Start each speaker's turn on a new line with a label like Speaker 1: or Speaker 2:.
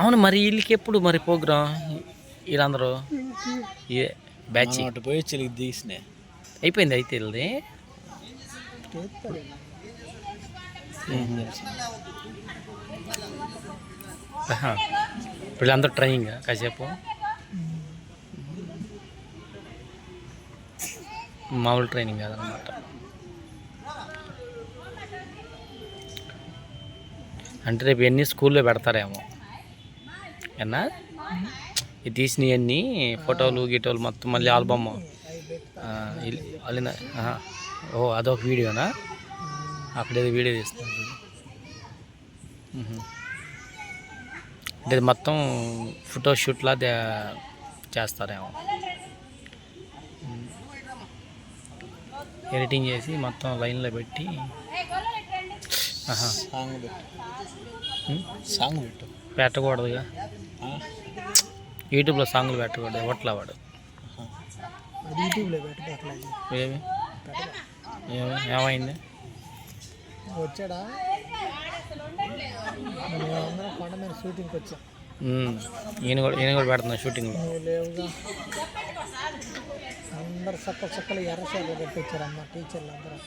Speaker 1: అవును మరి వీళ్ళకి ఎప్పుడు మరి ప్రోగ్రామ్ వీళ్ళందరూ? ఏ బ్యాచ్?
Speaker 2: పోయి తీసినే.
Speaker 1: అయిపోయింది అయితే వీళ్ళది? వీళ్ళందరూ ట్రైనింగ్ కాసేపు? మామూలు ట్రైనింగ్ కాదనమాట. అంటే రేపు ఎన్ని స్కూల్లో పెడతారేమో? ఎన్నా ఇది తీసినవన్నీ ఫోటోలు గీటోలు మొత్తం మళ్ళీ ఆల్బమ్ అల్లిన. ఓ అదొక వీడియోనా అక్కడేదో వీడియో. మ్హూ. అంటే మొత్తం ఫోటో షూట్లా దే- చేస్తారేమో. ఎడిటింగ్ చేసి మొత్తం లైన్లో పెట్టి.
Speaker 2: సాంగ్ పెట్టు
Speaker 1: మ్.
Speaker 2: సాంగ్ పెట్టు
Speaker 1: పెట్టకూడదుగా? యూట్యూబ్లో సాంగ్లు పెట్టకూడదు ఎవట్లా వాడు. ఏమి? ఏమి? ఏమైంది?
Speaker 3: వచ్చాడా? కొండ మీద షూటింగ్కి వచ్చాం.
Speaker 1: ఈయన కూడా ఈయన కూడా పెడుతున్నా
Speaker 3: లేవుగా. అందరు చక్క చక్కలు ఎర్ర చీరలు కట్టించారమ్మ టీచర్లు అందరూ.